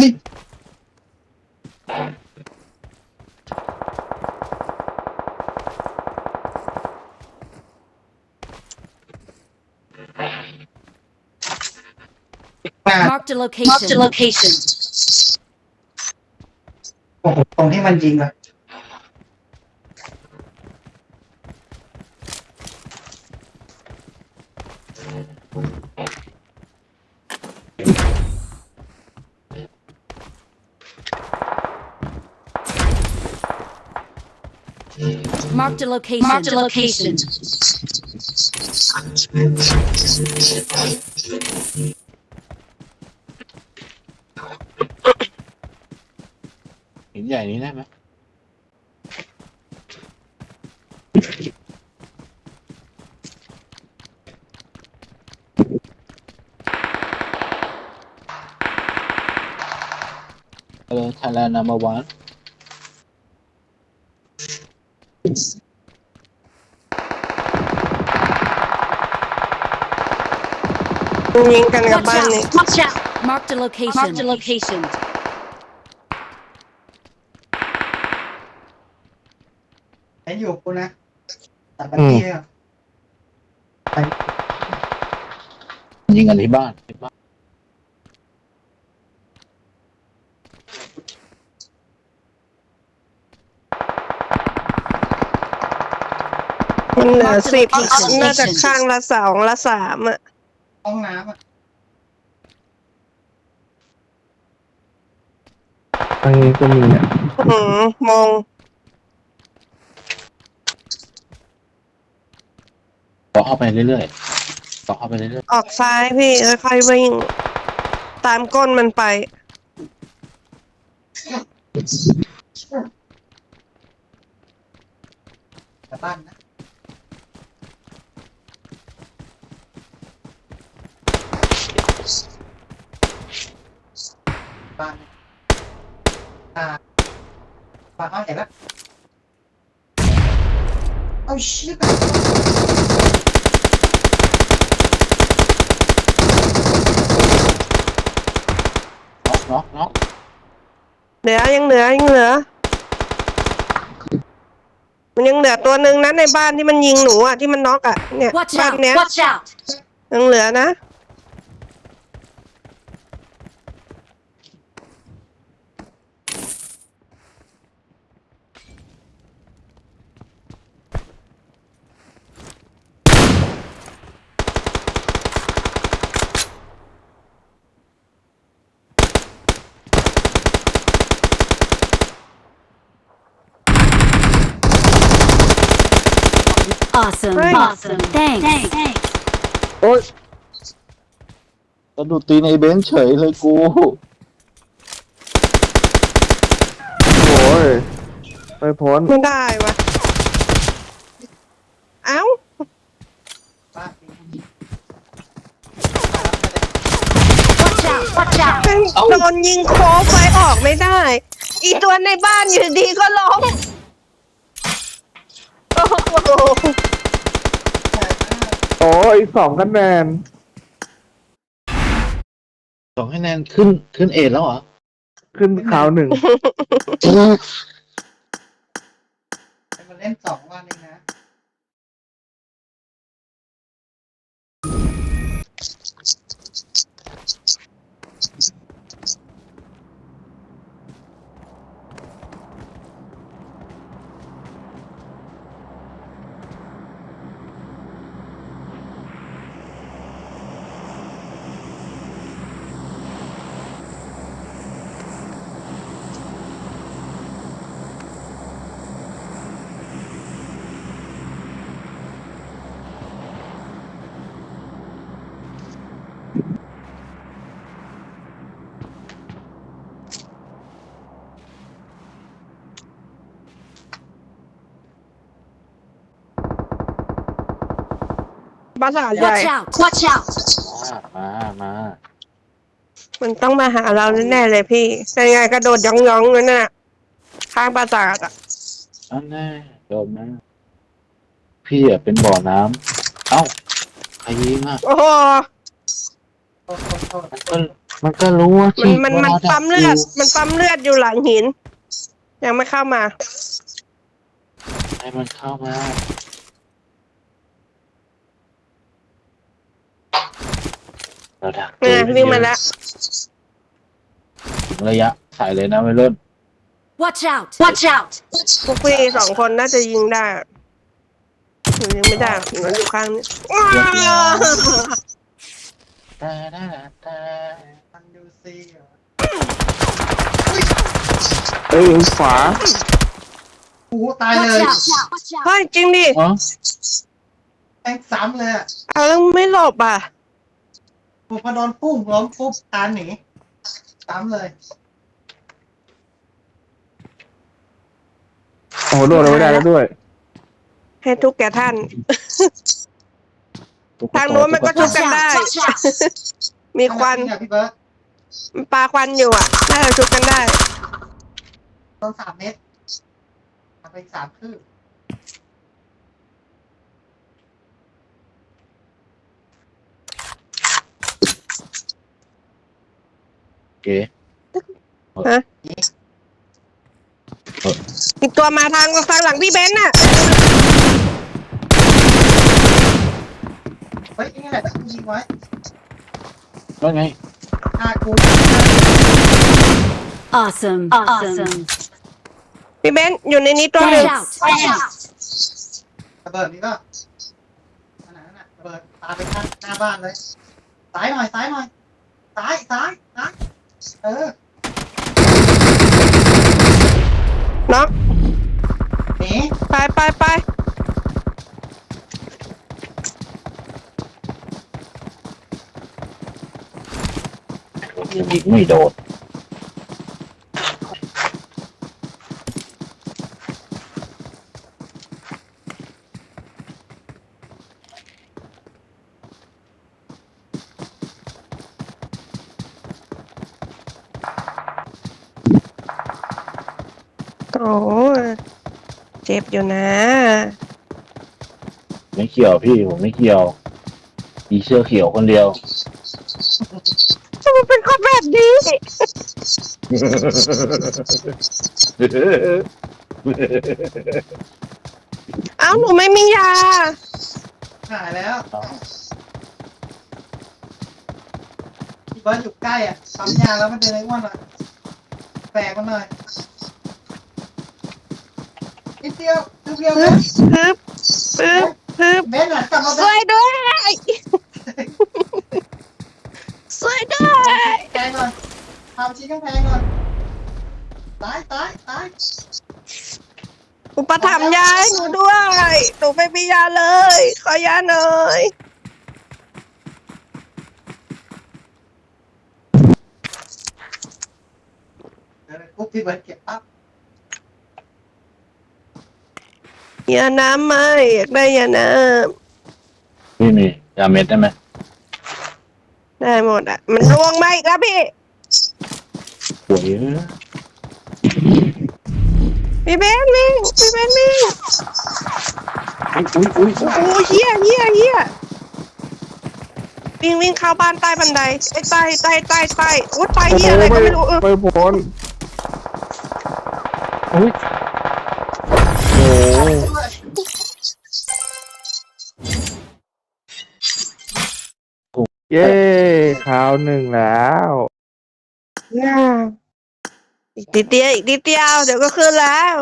นี่ แปด Marked a Marked a location. location. โอ้โหตรงที่มันยิงอะ Marked a location. Marked a location. หินใหญ่นี้ได้ไหม Hello Thailand number one ยิ งกันกับ Watch บ้านนี้ out. Watch out. Marked a location. Marked a location. ไอ้อยู่กูนะตัดบัตรที่อะไปยิงกันที่บ้านที่บ้าน มัน เหลือ Marked a สิบ location น่าจะข้างละสองละสามอะห้องน้ำอะทางนี้ก็มีเนี่ยอืมมองต่อเข้าไปเรื่อยๆต่อเข้าไปเรื่อยออกซ้ายพี่ค่อยๆวิ่ง ตามก้นมันไป แต่บ้านนะ บ้านนะอ่าบ้านเอาใหญ่ละเอาชิบๆน็อกน็อกน็อกเหลือยังเหลือยังเหลือ มันยังเหลือตัวหนึ่งนะในบ้านที่มันยิงหนูอะที่มันน็อกอะเนี่ย Watch บ้าน out. เนี้ย Watch out. ยังเหลือนะ Awesome. Right. Awesome. Thanks. Thanks. โอ๊ยกระดูตีในเบนซ์เฉยเลยกู โอ้ยไปพ้นไม่ได้วะเอ้าบ้าน Watch out. Watch out. แม่งโดนยิงโค้งไฟออกไม่ได้ อีตัวในบ้านอยู่ดีก็ล้มโอ้โหโอ้ ยอีกสองคะแนน สองคะแนนขึ้นขึ้นเอทแล้วเหรอ ขึ้นขาวหนึ่งไปมาเล่นสองวันเอง นะภาษาทใหญ่ Watch out. Watch out. มามามันต้องมาหาเราแน่ๆเลยพี่เป็นไงกระโดดย่องๆนั่นน่ะข้างปราสาทอะอันแน่โดนนะพี่อะเป็นบ่อน้ำเอ้าใครยิงอะโอ้โหโทษโทษโทษก็มันก็รู้ว่ามันมันมันว่าราปั๊มเลือดยู่มันปั๊มเลือดอยู่หลังหิน ยังไม่เข้ามาให้มันเข้ามา เราดักเนี่ยวิ่งมาแล้วถึงระยะใส่เลยนะไม่เริ่ม Watch out! Watch out! พวกพี่สองคนน่าจะยิงได้หนูยิงไม่ได้หนูอยู่ข้างนี้ว้าวมันดูซีเหรอเอ้ยขวาโอ้โหตายเลย Watch out! Watch out! เฮ้ยจริงดิ อ๋อแม่งซ้ำเลยอะเอาแล้วไม่หลบอะ ผมพอโดนปุ้มล้มปุ๊บตานหนีซ้ำเลย โอ้โหโดดไม่ได้แล้วด้วยให้ทุกแก่ท่าน ทางโน้นมันก็ชุบ Watch กันได้ out! Watch out! มีควันเนี่ยพี่เบิร์ดมันปลาควันอยู่อะน่าจะชุบกันได้ โดนสามเมตรทำไปอีกสามคืบ โอเคอีกตัวมาทางทางหลังพี่เบนซ์น่ะเฮ้ยนี่แหละที่กูยิงไว้ว่าไงฆ่ากู Awesome! Awesome! พี่เบนซ์อยู่ในนี้ตัวหนึ่ง Watch out! Watch out! ระเบิดนี่ก็ขนาดนั้นน่ะระเบิดตามไปข้างหน้าบ้านเลยซ้ายหน่อยซ้ายหน่อยซ้ายซ้ายซ้าย เออน็อกหนีไปไปไปยิงไม่โดด โอ้เจ็บอยู่นะ ไม่เกี่ยวพี่ผมไม่เกี่ยวมีเสื้อเขียวคนเดียวมันเป็นคนแบบนี้ เอ้าหนูไม่มียา หายแล้วพี่เบิร์ดอยู่ใกล้อะปั๊มยาแล้วมันเดินไอ้อ้วนอะแปลกมันหน่อย นิดเดียวนิดเดียวเบนฮึบฮึบฮึบเบนหลังกลับมาสเบวยนด้วยสวยด้วยแพงหน่อยทำชิ้นกำแพงหน่อยตายตายตายอุปถัมภ์ยาให้หนูด้วยหนูไม่มียาเลย ขอยาหน่อยเดี๋ยวปุ๊บพี่เบิร์ดเก็บปั๊บ ยาน้ำไหมอยากได้ยาน้พี่มียาเม็ดได้ไหมำได้หมดอะ มันลวงมาอีกแล้วพี่หวยเอ้ยพี่เบนวิ่งพี่เบนวิ่งอุ้ยอุ้ยอุ้ยโอ้เฮียเฮียเฮียวิ่งวิ่งเข้าบ้านใต้บันไดไอ้ใต้ใต้ใต้ใต้โอ้ตายโอ้เฮีโหยอะไรไม่ก็ไม่รู้เออไม่พ้นอุ้ย เย้ขาวหนึ่งแล้ว อีกนิดเดียวอีกนิดเดียวเดี๋ยวก็ขึ้นแล้ว